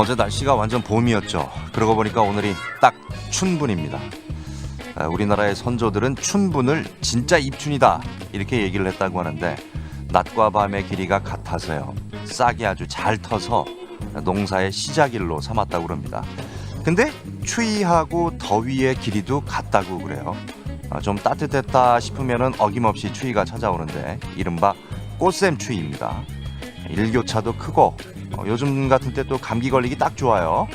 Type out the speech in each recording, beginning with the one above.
어제 날씨가 완전 봄이었죠. 그러고 보니까 오늘이 딱 춘분입니다. 아, 우리나라의 선조들은 춘분을 진짜 입춘이다 이렇게 얘기를 했다고 하는데 낮과 밤의 길이가 같아서요. 싹이 아주 잘 터서 농사의 시작일로 삼았다고 그럽니다. 근데 추위하고 더위의 길이도 같다고 그래요. 아, 좀 따뜻했다 싶으면은 어김없이 추위가 찾아오는데 이른바 꽃샘 추위입니다. 일교차도 크고 어, 요즘 같은 때 또 감기 걸리기 딱 좋아요.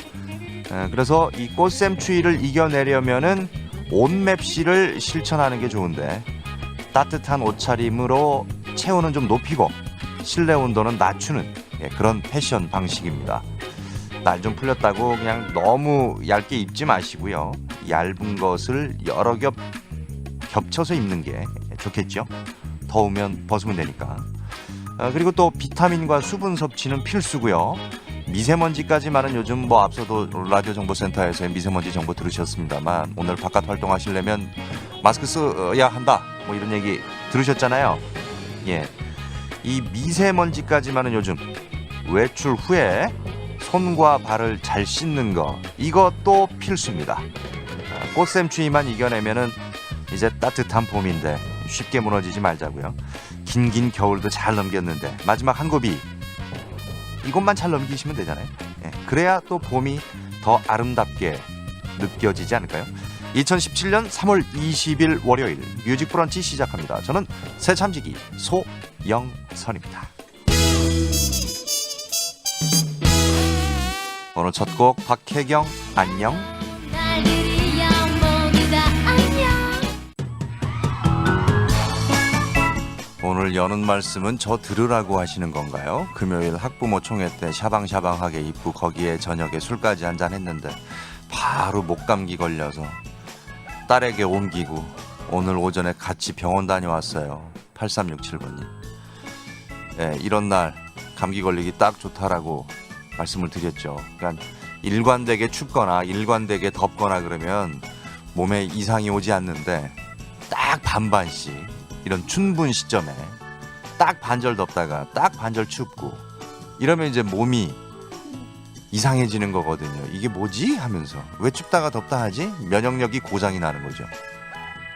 에, 그래서 이 꽃샘 추위를 이겨내려면은 온맵시를 실천하는 게 좋은데 따뜻한 옷차림으로 체온은 좀 높이고 실내 온도는 낮추는 예, 그런 패션 방식입니다. 날 좀 풀렸다고 그냥 너무 얇게 입지 마시고요. 얇은 것을 여러 겹 겹쳐서 입는 게 좋겠죠. 더우면 벗으면 되니까. 어, 그리고 또 비타민과 수분 섭취는 필수고요. 미세먼지까지만은 요즘 뭐 앞서도 라디오 정보센터에서 미세먼지 정보 들으셨습니다만 오늘 바깥 활동하시려면 마스크 써야 한다 뭐 이런 얘기 들으셨잖아요. 예, 이 미세먼지까지만은 요즘 외출 후에 손과 발을 잘 씻는 거 이것도 필수입니다. 아, 꽃샘 추위만 이겨내면은 이제 따뜻한 봄인데 쉽게 무너지지 말자고요. 긴긴 겨울도 잘 넘겼는데 마지막 한 고비 이것만 잘 넘기시면 되잖아요. 예, 그래야 또 봄이 더 아름답게 느껴지지 않을까요? 2017년 3월 20일 월요일 뮤직 브런치 시작합니다. 저는 새참지기 소영선입니다. 오늘 첫 곡 박혜경 안녕 오늘 여는 말씀은 저 들으라고 하시는 건가요? 금요일 학부모 총회 때 샤방샤방하게 입고 거기에 저녁에 술까지 한 잔 했는데 바로 목감기 걸려서 딸에게 옮기고 오늘 오전에 같이 병원 다녀왔어요. 8367번님. 예, 이런 날 감기 걸리기 딱 좋다라고 말씀을 드렸죠. 그러니까 일관되게 춥거나 일관되게 덥거나 그러면 몸에 이상이 오지 않는데 딱 반반씩 이런 춘분 시점에 딱 반절 덥다가 딱 반절 춥고 이러면 이제 몸이 이상해지는 거거든요. 이게 뭐지? 하면서 왜 춥다가 덥다 하지? 면역력이 고장이 나는 거죠.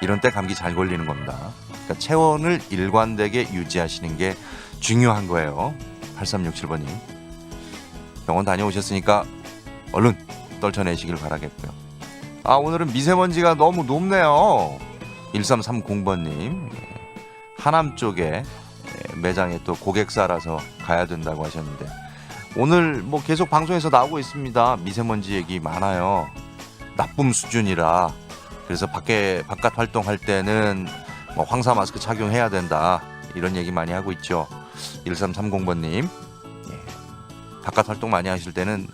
이런 때 감기 잘 걸리는 겁니다. 그러니까 체온을 일관되게 유지하시는 게 중요한 거예요. 8367번님. 병원 다녀오셨으니까 얼른 떨쳐내시길 바라겠고요. 아, 오늘은 미세먼지가 너무 높네요. 1330번님. 하남 쪽에 예, 매장에 또 고객사라서 가야 된다고 하셨는데 오늘 뭐 계속 방송에서 나오고 있습니다. 미세먼지 얘기 많아요. 나쁨 수준이라 그래서 밖에 바깥 활동할 때는 뭐 황사 마스크 착용해야 된다 이런 얘기 많이 하고 있죠. 1330번님 예. 바깥 활동 많이 하실 때는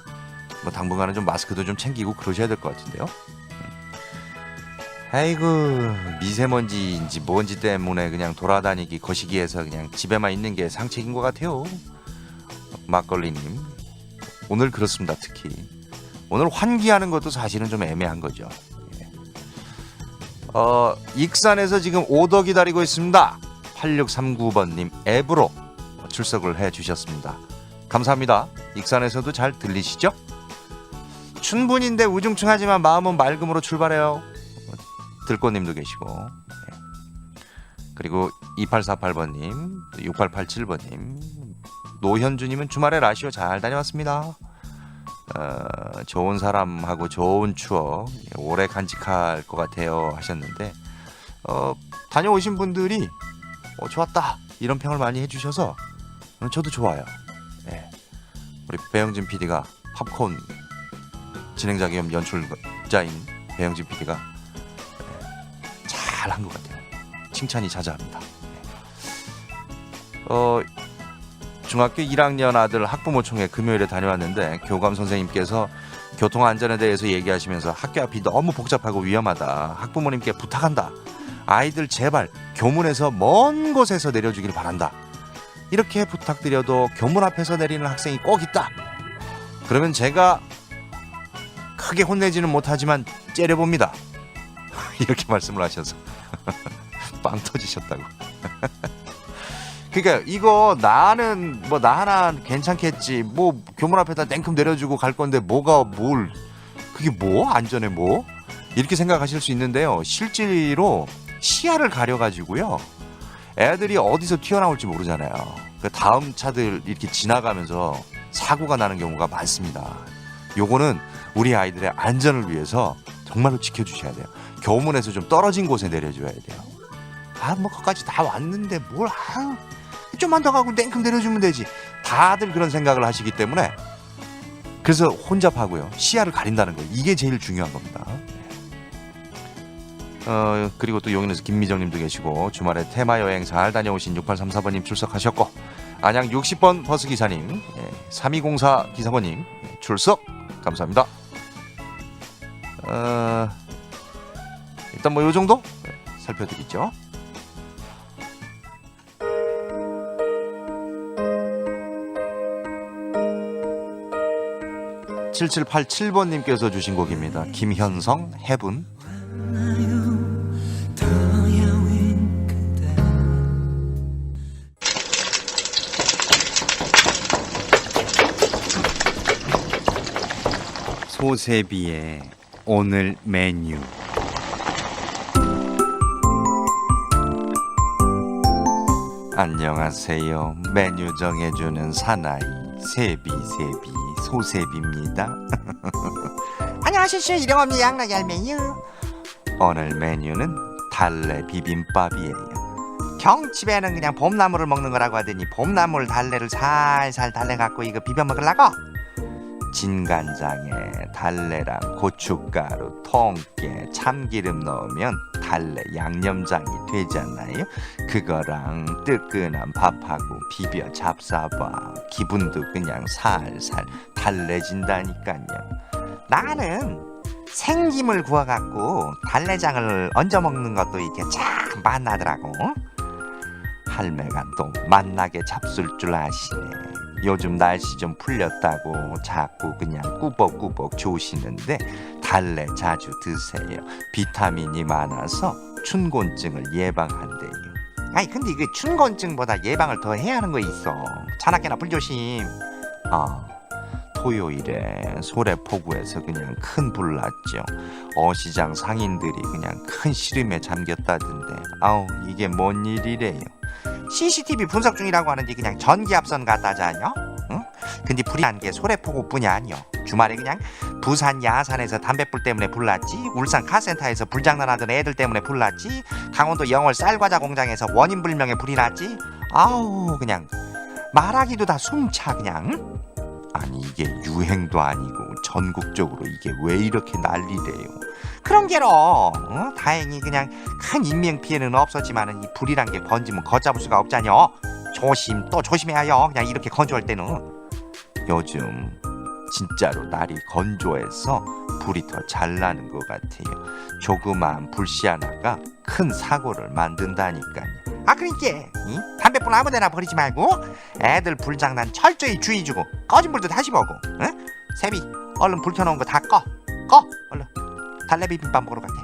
뭐 당분간은 좀 마스크도 좀 챙기고 그러셔야 될 것 같은데요. 아이고 미세먼지인지 뭔지 때문에 그냥 돌아다니기 거시기해서 그냥 집에만 있는 게 상책인 것 같아요. 막걸리님 오늘 그렇습니다 특히 오늘 환기하는 것도 사실은 좀 애매한 거죠. 예. 어 익산에서 지금 오더 기다리고 있습니다. 8639번님 앱으로 출석을 해 주셨습니다. 감사합니다. 익산에서도 잘 들리시죠? 춘분인데 우중충하지만 마음은 맑음으로 출발해요. 들꽃님도 계시고 예. 그리고 2848번님 6887번님 노현주님은 주말에 라시오 잘 다녀왔습니다 어, 좋은 사람하고 좋은 추억 예, 오래 간직할 것 같아요 하셨는데 어, 다녀오신 분들이 어, 좋았다 이런 평을 많이 해주셔서 어, 저도 좋아요 예. 우리 배영진 PD가 팝콘 진행자 겸 연출자인 배영진 PD가 잘한 것 같아요. 칭찬이 자자합니다. 어, 중학교 1학년 아들 학부모총회 금요일에 다녀왔는데 교감 선생님께서 교통 안전에 대해서 얘기하시면서 학교 앞이 너무 복잡하고 위험하다. 학부모님께 부탁한다. 아이들 제발 교문에서 먼 곳에서 내려주길 바란다. 이렇게 부탁드려도 교문 앞에서 내리는 학생이 꼭 있다. 그러면 제가 크게 혼내지는 못하지만 째려봅니다. 이렇게 말씀을 하셔서 빵 터지셨다고. 그러니까 이거 나는 뭐 나 하나 괜찮겠지. 뭐 교문 앞에다 냉큼 내려주고 갈 건데 뭐가 뭘 그게 뭐 안전에 뭐 이렇게 생각하실 수 있는데요. 실제로 시야를 가려 가지고요. 애들이 어디서 튀어나올지 모르잖아요. 그 다음 차들 이렇게 지나가면서 사고가 나는 경우가 많습니다. 요거는 우리 아이들의 안전을 위해서 정말로 지켜주셔야 돼요. 교문에서 좀 떨어진 곳에 내려줘야 돼요. 아, 뭐, 거기까지 다 왔는데 뭘, 아유, 좀만 더 가고 냉큼 내려주면 되지. 다들 그런 생각을 하시기 때문에 그래서 혼잡하고요. 시야를 가린다는 거. 이게 제일 중요한 겁니다. 어, 그리고 또 용인에서 김미정 님도 계시고 주말에 테마 여행 잘 다녀오신 6834번 님 출석하셨고 안양 60번 버스 기사님, 예, 3204 기사번님 예, 출석 감사합니다. 어, 일단 뭐 요 정도 예, 살펴드리죠. 7787번님께서 주신 곡입니다. 김현성 해분. 소세비의 오늘 메뉴 안녕하세요. 메뉴 정해주는 사나이 세비세비 소세비입니다. 안녕하십시오 일용업리 양락열 메뉴 오늘 메뉴는 달래 비빔밥이에요. 경집에는 그냥 봄나물을 먹는 거라고 하더니 봄나물 달래를 살살 달래갖고 이거 비벼 먹으려고 진간장에 달래랑 고춧가루, 통깨, 참기름 넣으면 달래 양념장이 되잖아요. 그거랑 뜨끈한 밥하고 비벼 잡숴봐. 기분도 그냥 살살 달래진다니까요. 나는 생김을 구워갖고 달래장을 얹어 먹는 것도 이렇게 참 맛나더라고 할매가 또 맛나게 잡술 줄 아시네. 요즘 날씨 좀 풀렸다고 자꾸 그냥 꾸벅꾸벅 조시는데 달래 자주 드세요. 비타민이 많아서 춘곤증을 예방한대요. 아니 근데 이게 춘곤증보다 예방을 더 해야 하는 거 있어 자나깨나 불조심 아, 토요일에 소래포구에서 그냥 큰 불 났죠. 어시장 상인들이 그냥 큰 시름에 잠겼다던데. 아우, 이게 뭔 일이래요. CCTV 분석 중이라고 하는데 그냥 전기압선 갖다 자냐? 응? 근데 불이 난 게 소래포구뿐이 아니여 주말에 그냥 부산 야산에서 담배불 때문에 불났지 울산 카센터에서 불장난하던 애들 때문에 불났지 강원도 영월 쌀과자 공장에서 원인 불명의 불이 났지 아우 그냥 말하기도 다 숨차 그냥 아니, 이게 유행도 아니고 전국적으로 이게 왜 이렇게 난리래요. 그런 게로 어? 다행히 그냥 큰 인명 피해는 없었지만은 이 불이란 게 번지면 걷잡을 수가 없잖여 조심 또 조심해야 해요 그냥 이렇게 건조할 때는 요즘 진짜로 날이 건조해서 불이 더 잘 나는 것 같아요. 조그마한 불씨 하나가 큰 사고를 만든다니까요. 아 그러니까 이? 담배불 아무데나 버리지 말고 애들 불장난 철저히 주의 주고 꺼진 불도 다시 보고 응? 세비 얼른 불 켜놓은 거 다 꺼 꺼 얼른 달래 비빔밥 먹으러 갈게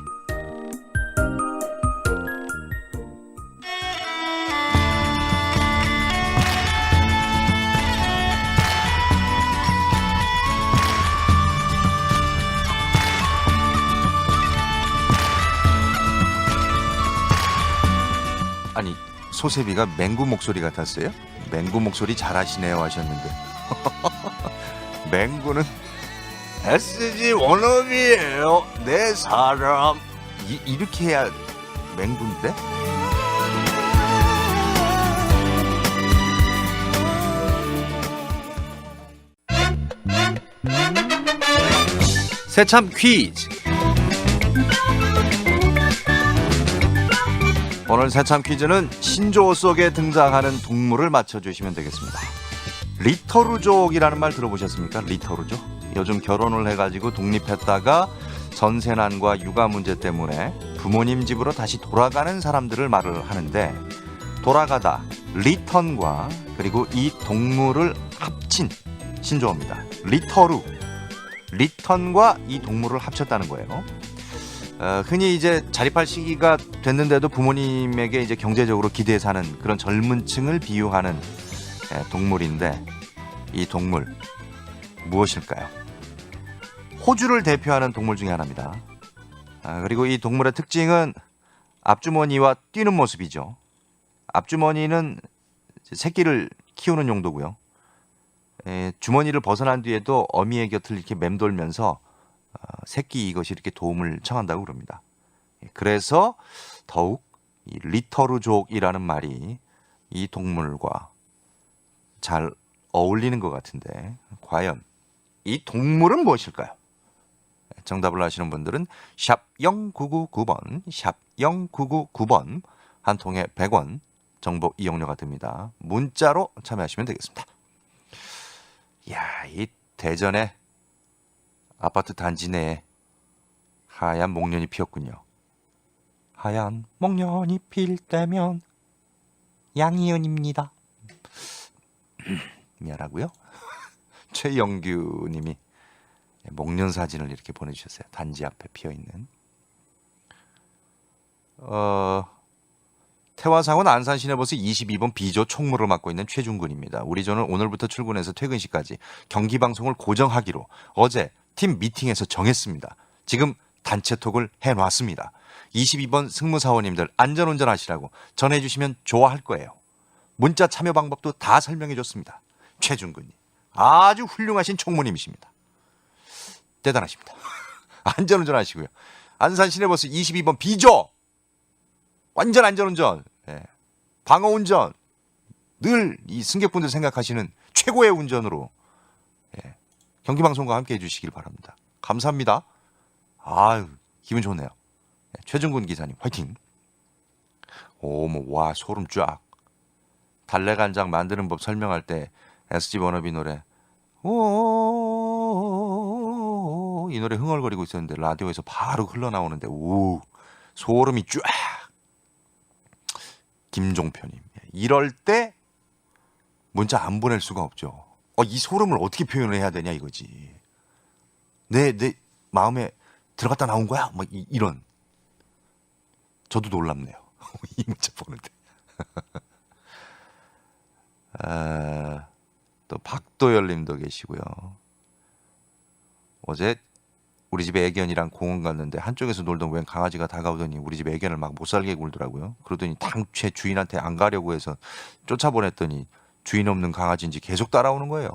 아니 소세비가 맹구 목소리 같았어요? 맹구 목소리 잘하시네요 하셨는데 맹구는 SG 원업이에요 내 사람 이, 이렇게 해야 맹구인데? 새참 퀴즈 오늘 새참 퀴즈는 신조어 속에 등장하는 동물을 맞춰주시면 되겠습니다. 리터루족이라는 말 들어보셨습니까? 리터루족. 요즘 결혼을 해가지고 독립했다가 전세난과 육아 문제 때문에 부모님 집으로 다시 돌아가는 사람들을 말을 하는데 돌아가다 리턴과 그리고 이 동물을 합친 신조어입니다. 리터루. 리턴과 이 동물을 합쳤다는 거예요. 어, 흔히 이제 자립할 시기가 됐는데도 부모님에게 이제 경제적으로 기대해 사는 그런 젊은 층을 비유하는 예, 동물인데 이 동물 무엇일까요? 호주를 대표하는 동물 중에 하나입니다. 아, 그리고 이 동물의 특징은 앞주머니와 뛰는 모습이죠. 앞주머니는 새끼를 키우는 용도고요. 에, 주머니를 벗어난 뒤에도 어미의 곁을 이렇게 맴돌면서 어, 새끼 이것이 이렇게 도움을 청한다고 그럽니다. 예, 그래서 더욱 이 리터루족이라는 말이 이 동물과 잘 어울리는 것 같은데 과연 이 동물은 무엇일까요? 예, 정답을 아시는 분들은 샵 0999번, 샵 0999번 한 통에 100원 정보 이용료가 듭니다. 문자로 참여하시면 되겠습니다. 야, 이 대전에 아파트 단지 내에 하얀 목련이 피었군요. 하얀 목련이 필 때면 양희은입니다. 미안하고요. 최영규 님이 목련 사진을 이렇게 보내주셨어요. 단지 앞에 피어 있는. 어, 태화상원 안산 시내버스 22번 B조 총무를 맡고 있는 최중근입니다. 우리 조는 오늘부터 출근해서 퇴근 시까지 경기 방송을 고정하기로 어제 팀 미팅에서 정했습니다. 지금 단체 톡을 해놨습니다. 22번 승무사원님들 안전운전 하시라고 전해주시면 좋아할 거예요. 문자 참여 방법도 다 설명해줬습니다. 최중근님 아주 훌륭하신 총무님이십니다. 대단하십니다. 안전운전 하시고요. 안산 시내버스 22번 B조 완전 안전운전, 예. 방어운전, 늘 이 승객분들 생각하시는 최고의 운전으로 예. 경기방송과 함께 해주시길 바랍니다. 감사합니다. 아유 기분 좋네요. 예, 최준군 기사님 화이팅. 오뭐 와 소름 쫙. 달래간장 만드는 법 설명할 때 SG 워너비 노래 오 이 노래 흥얼거리고 있었는데 라디오에서 바로 흘러나오는데 오 소름이 쫙. 김종표님. 예, 이럴 때 문자 안 보낼 수가 없죠. 어, 이 소름을 어떻게 표현을 해야 되냐 이거지. 내, 내 마음에 들어갔다 나온 거야? 뭐 이, 런 저도 놀랍네요. 이 문자 보는데. 아, 또 박도열 님도 계시고요. 어제 우리 집 애견이랑 공원 갔는데 한쪽에서 놀던 웬 강아지가 다가오더니 우리 집 애견을 막 못 살게 굴더라고요. 그러더니 당최 주인한테 안 가려고 해서 쫓아보냈더니 주인 없는 강아지인지 계속 따라오는 거예요.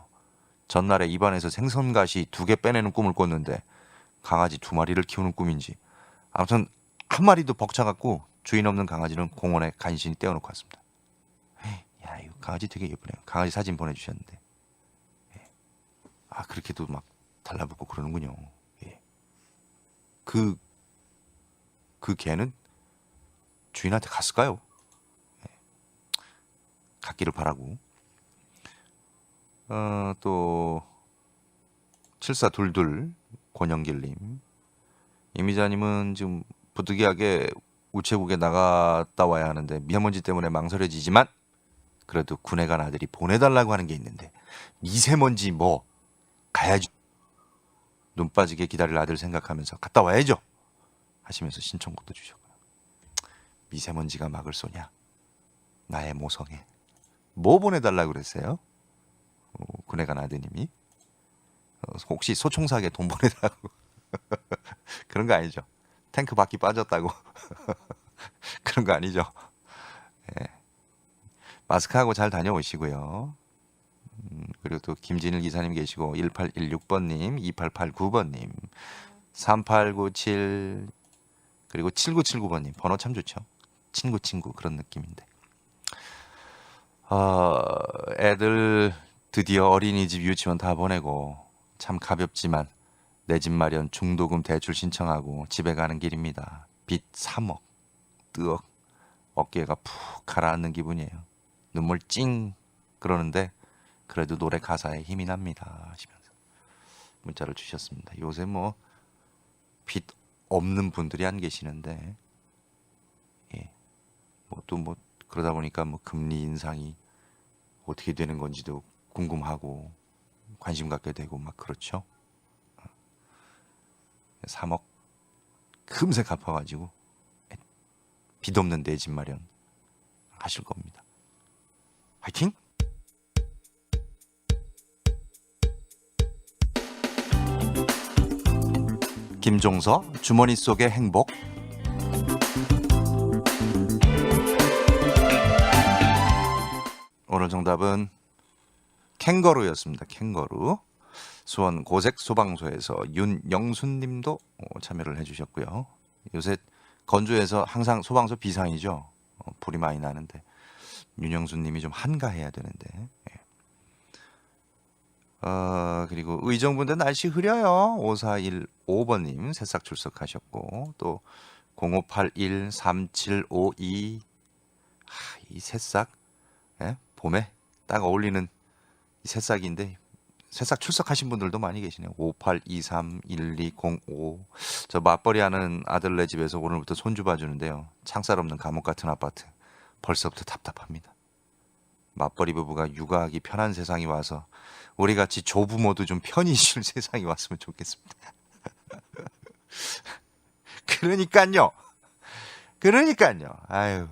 전날에 입안에서 생선가시 두 개 빼내는 꿈을 꿨는데 강아지 두 마리를 키우는 꿈인지 아무튼 한 마리도 벅차갖고 주인 없는 강아지는 공원에 간신히 떼어놓고 왔습니다. 야 이거 강아지 되게 예쁘네요. 강아지 사진 보내주셨는데 예. 아 그렇게도 막 달라붙고 그러는군요. 예. 그, 그 개는 주인한테 갔을까요? 예. 갔기를 바라고. 어, 또, 7422 권영길님. 이미자님은 지금 부득이하게 우체국에 나갔다 와야 하는데 미세먼지 때문에 망설여지지만 그래도 군에 간 아들이 보내달라고 하는 게 있는데 미세먼지 뭐 가야지 눈 빠지게 기다릴 아들 생각하면서 갔다 와야죠. 하시면서 신청곡도 주셨고요. 미세먼지가 막을 쏘냐? 나의 모성애. 뭐 보내달라고 그랬어요? 어, 군에 간 아드님이. 어, 혹시 소총사게 돈 보내달라고. 그런 거 아니죠? 탱크 바퀴 빠졌다고. 그런 거 아니죠? 예. 마스크하고 잘 다녀오시고요. 음, 그리고 또 김진일 기사님 계시고 1816번님, 2889번님, 3897 그리고 7979번님 번호 참 좋죠. 친구 친구 그런 느낌인데. 어, 애들 드디어 어린이집 유치원 다 보내고 참 가볍지만 내 집 마련 중도금 대출 신청하고 집에 가는 길입니다. 빚 3억, 뜨억, 어깨가 푹 가라앉는 기분이에요. 눈물 찡 그러는데 그래도 노래 가사에 힘이 납니다 하시면서 문자를 주셨습니다. 요새 뭐빚 없는 분들이 안 계시는데 예. 뭐또뭐 그러다 보니까 뭐 금리 인상이 어떻게 되는 건지도 궁금하고 관심 갖게 되고 막 그렇죠. 3억 금세 갚아가지고 빚 없는 내 집 마련 하실 겁니다. 화이팅! 김종서 주머니 속의 행복 오늘 정답은 캥거루였습니다. 캥거루. 수원 고색 소방소에서 윤영순 님도 어, 참여를 해주셨고요. 요새 건조해서 항상 소방서 비상이죠. 어, 불이 많이 나는데 윤영순 님이 좀 한가해야 되는데. 예. 어, 그리고 의정부인데 날씨 흐려요. 5415번님 새싹 출석하셨고 또 05813752 아, 이 새싹 예? 봄에 딱 어울리는 이 새싹인데 새싹 출석하신 분들도 많이 계시네요. 58231205. 저 맞벌이 하는 아들네 집에서 오늘부터 손주 봐주는데요. 창살 없는 감옥 같은 아파트. 벌써부터 답답합니다. 맞벌이 부부가 육아하기 편한 세상이 와서 우리 같이 조부모도 좀 편히 쉴 세상이 왔으면 좋겠습니다. 그러니까요. 그러니까요. 아유.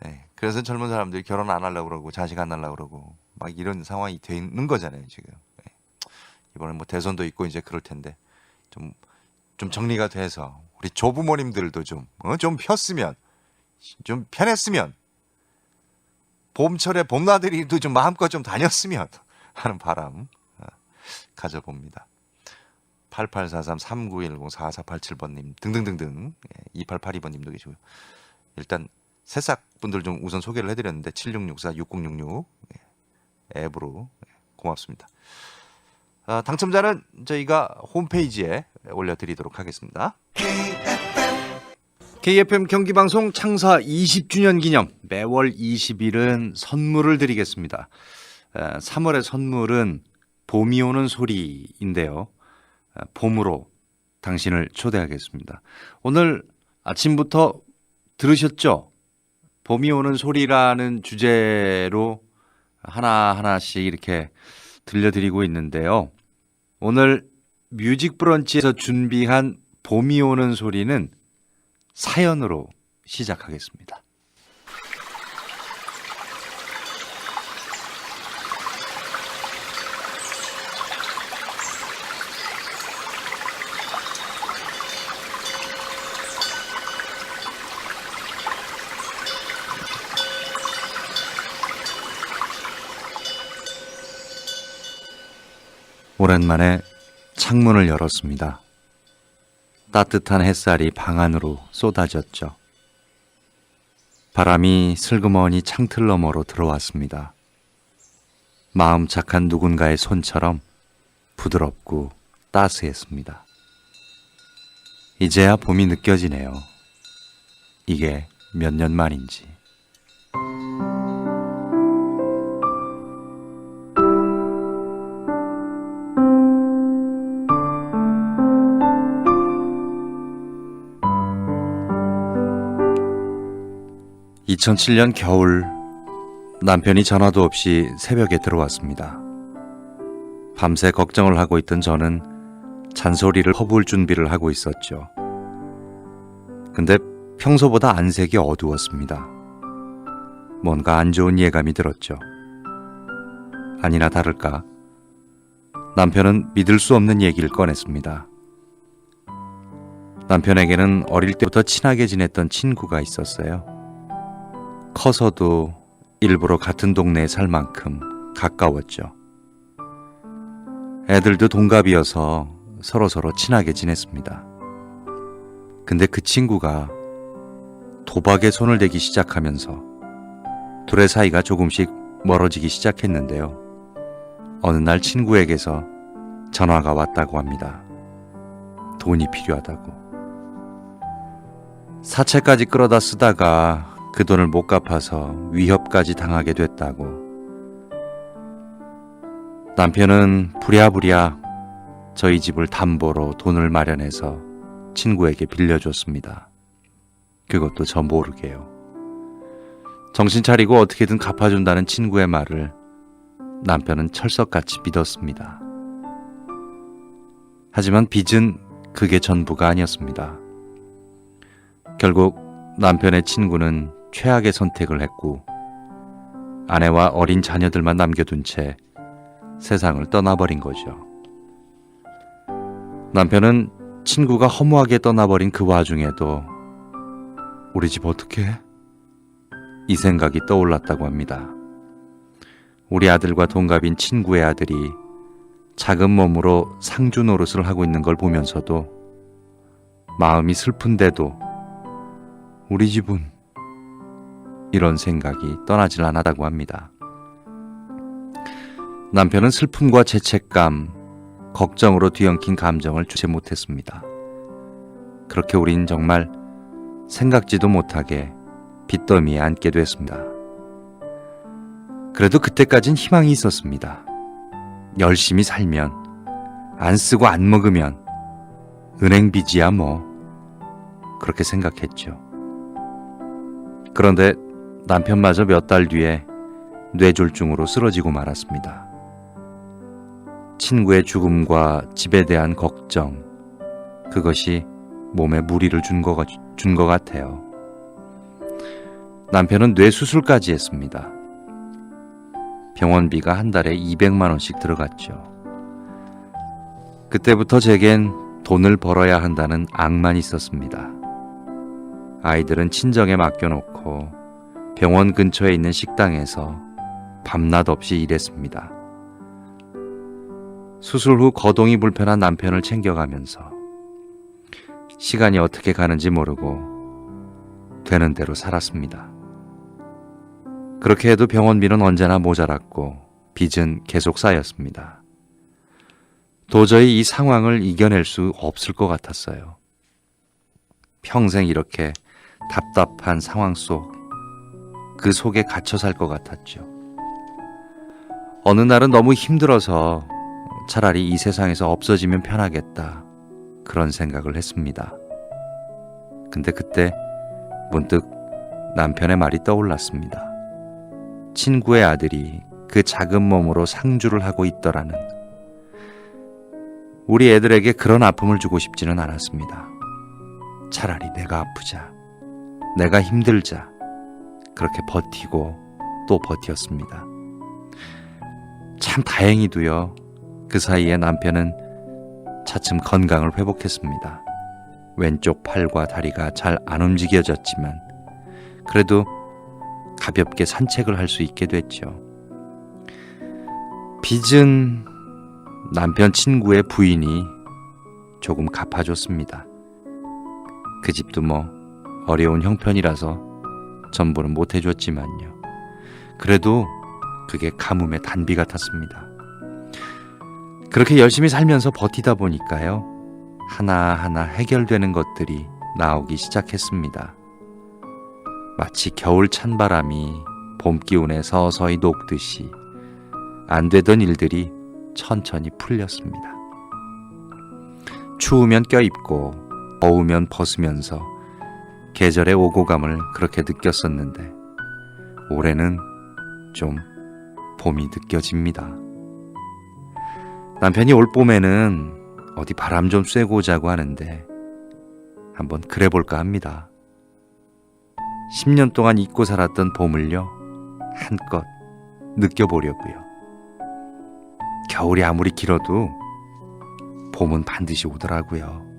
네. 그래서 젊은 사람들이 결혼 안 하려고 그러고 자식 안 하려고 그러고 막 이런 상황이 되는 거잖아요, 지금. 네. 이번에 뭐 대선도 있고 이제 그럴 텐데 좀, 좀 정리가 돼서 우리 조부모님들도 좀, 어? 좀 폈으면 좀 편했으면 봄철에 봄나들이도 좀 마음껏 좀 다녔으면 하는 바람 어, 가져봅니다. 8843, 3910, 4487번님 등등등등 2882번님도 계시고요. 일단 새싹 분들 좀 우선 소개를 해드렸는데 7664, 6066 예, 앱으로 예, 고맙습니다. 아, 당첨자는 저희가 홈페이지에 올려드리도록 하겠습니다. KFM 경기방송 창사 20주년 기념 매월 20일은 선물을 드리겠습니다. 3월의 선물은 봄이 오는 소리인데요. 에, 봄으로 당신을 초대하겠습니다. 오늘 아침부터 들으셨죠? 봄이 오는 소리라는 주제로 하나하나씩 이렇게 들려드리고 있는데요. 오늘 뮤직 브런치에서 준비한 봄이 오는 소리는 사연으로 시작하겠습니다. 오랜만에 창문을 열었습니다. 따뜻한 햇살이 방 안으로 쏟아졌죠. 바람이 슬그머니 창틀 너머로 들어왔습니다. 마음 착한 누군가의 손처럼 부드럽고 따스했습니다. 이제야 봄이 느껴지네요. 이게 몇 년 만인지. (2007년) 겨울 남편이 전화도 없이 새벽에 들어왔습니다. 밤새 걱정을 하고 있던 저는 잔소리를 퍼부을 준비를 하고 있었죠. 근데 평소보다 안색이 어두웠습니다. 뭔가 안 좋은 예감이 들었죠. 아니나 다를까 남편은 믿을 수 없는 얘기를 꺼냈습니다. 남편에게는 어릴 때부터 친하게 지냈던 친구가 있었어요. 커서도 일부러 같은 동네에 살 만큼 가까웠죠. 애들도 동갑이어서 서로서로 친하게 지냈습니다. 근데 그 친구가 도박에 손을 대기 시작하면서 둘의 사이가 조금씩 멀어지기 시작했는데요. 어느 날 친구에게서 전화가 왔다고 합니다. 돈이 필요하다고. 사채까지 끌어다 쓰다가 그 돈을 못 갚아서 위협까지 당하게 됐다고. 남편은 부랴부랴 저희 집을 담보로 돈을 마련해서 친구에게 빌려줬습니다. 그것도 저 모르게요. 정신 차리고 어떻게든 갚아준다는 친구의 말을 남편은 철석같이 믿었습니다. 하지만 빚은 그게 전부가 아니었습니다. 결국 남편의 친구는 최악의 선택을 했고 아내와 어린 자녀들만 남겨둔 채 세상을 떠나버린 거죠. 남편은 친구가 허무하게 떠나버린 그 와중에도 우리 집 어떻게? 이 생각이 떠올랐다고 합니다. 우리 아들과 동갑인 친구의 아들이 작은 몸으로 상주 노릇을 하고 있는 걸 보면서도 마음이 슬픈데도 우리 집은 이런 생각이 떠나질 않았다고 합니다. 남편은 슬픔과 죄책감, 걱정으로 뒤엉킨 감정을 주체 못했습니다. 그렇게 우린 정말 생각지도 못하게 빚더미에 앉게 됐습니다. 그래도 그때까진 희망이 있었습니다. 열심히 살면, 안 쓰고 안 먹으면, 은행 빚이야 뭐. 그렇게 생각했죠. 그런데 남편마저 몇 달 뒤에 뇌졸중으로 쓰러지고 말았습니다. 친구의 죽음과 집에 대한 걱정, 그것이 몸에 무리를 준 것, 같아요. 남편은 뇌수술까지 했습니다. 병원비가 한 달에 200만원씩 들어갔죠. 그때부터 제겐 돈을 벌어야 한다는 악만 있었습니다. 아이들은 친정에 맡겨놓고 병원 근처에 있는 식당에서 밤낮 없이 일했습니다. 수술 후 거동이 불편한 남편을 챙겨가면서 시간이 어떻게 가는지 모르고 되는 대로 살았습니다. 그렇게 해도 병원비는 언제나 모자랐고 빚은 계속 쌓였습니다. 도저히 이 상황을 이겨낼 수 없을 것 같았어요. 평생 이렇게 답답한 상황 속, 그 속에 갇혀 살 것 같았죠. 어느 날은 너무 힘들어서 차라리 이 세상에서 없어지면 편하겠다. 그런 생각을 했습니다. 근데 그때 문득 남편의 말이 떠올랐습니다. 친구의 아들이 그 작은 몸으로 상주를 하고 있더라는. 우리 애들에게 그런 아픔을 주고 싶지는 않았습니다. 차라리 내가 아프자. 내가 힘들자. 그렇게 버티고 또 버텼습니다. 참 다행히도요. 그 사이에 남편은 차츰 건강을 회복했습니다. 왼쪽 팔과 다리가 잘 안 움직여졌지만 그래도 가볍게 산책을 할 수 있게 됐죠. 빚은 남편 친구의 부인이 조금 갚아줬습니다. 그 집도 뭐 어려운 형편이라서 전부는 못 해줬지만요. 그래도 그게 가뭄의 단비 같았습니다. 그렇게 열심히 살면서 버티다 보니까요. 하나하나 해결되는 것들이 나오기 시작했습니다. 마치 겨울 찬바람이 봄 기운에 서서히 녹듯이 안 되던 일들이 천천히 풀렸습니다. 추우면 껴입고 더우면 벗으면서 계절의 오고감을 그렇게 느꼈었는데 올해는 좀 봄이 느껴집니다. 남편이 올 봄에는 어디 바람 좀 쐬고 오자고 하는데 한번 그래 볼까 합니다. 10년 동안 잊고 살았던 봄을요, 한껏 느껴보려고요. 겨울이 아무리 길어도 봄은 반드시 오더라고요.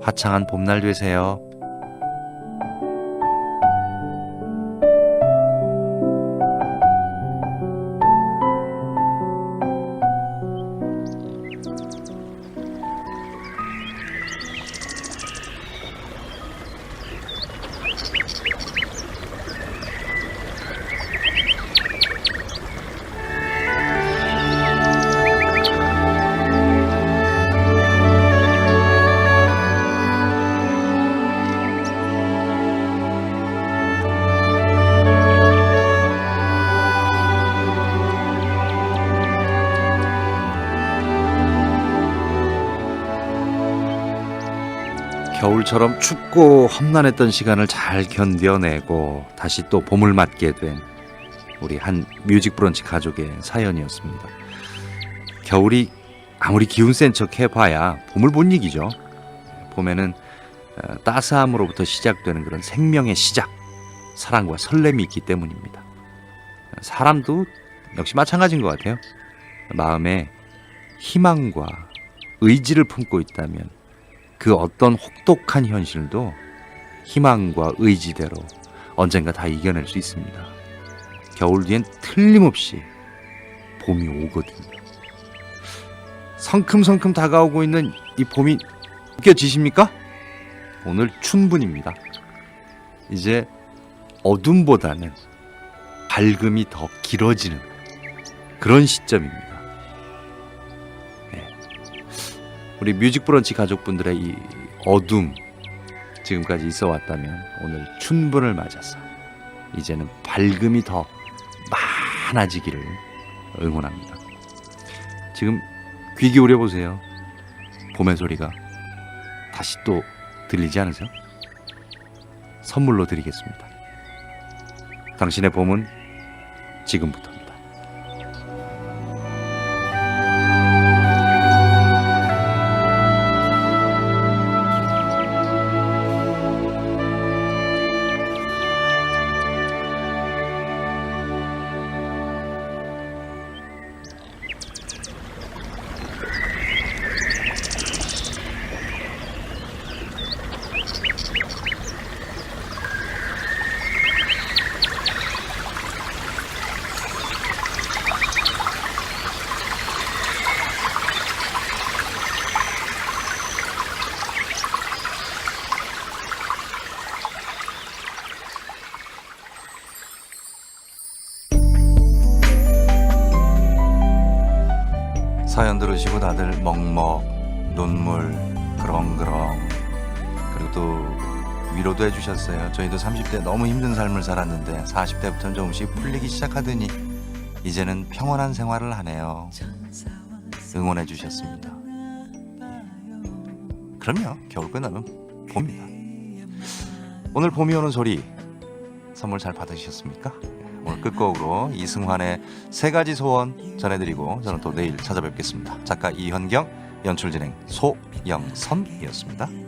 화창한 봄날 되세요. 겨울처럼 춥고 험난했던 시간을 잘 견뎌내고 다시 또 봄을 맞게 된 우리 한 뮤직 브런치 가족의 사연이었습니다. 겨울이 아무리 기운 센 척 해봐야 봄을 못 이기죠. 봄에는 어, 따스함으로부터 시작되는 그런 생명의 시작, 사랑과 설렘이 있기 때문입니다. 사람도 역시 마찬가지인 것 같아요. 마음에 희망과 의지를 품고 있다면 그 어떤 혹독한 현실도 희망과 의지대로 언젠가 다 이겨낼 수 있습니다. 겨울 뒤엔 틀림없이 봄이 오거든요. 성큼성큼 다가오고 있는 이 봄이 느껴지십니까? 오늘 춘분입니다. 이제 어둠보다는 밝음이 더 길어지는 그런 시점입니다. 우리 뮤직브런치 가족분들의 이 어둠 지금까지 있어 왔다면 오늘 춘분을 맞아서 이제는 밝음이 더 많아지기를 응원합니다. 지금 귀 기울여 보세요. 봄의 소리가 다시 또 들리지 않으세요? 선물로 드리겠습니다. 당신의 봄은 지금부터 들으시고 다들 먹먹, 눈물, 그렁그렁 그리고 또 위로도 해주셨어요. 저희도 30대 너무 힘든 삶을 살았는데 40대부터는 조금씩 풀리기 시작하더니 이제는 평온한 생활을 하네요. 응원해 주셨습니다. 그럼요. 겨울 끝나면 봅니다. 오늘 봄이 오는 소리 선물 잘 받으셨습니까? 끝곡으로 이승환의 세 가지 소원 전해드리고 저는 또 내일 찾아뵙겠습니다. 작가 이현경, 연출 진행 소영선이었습니다.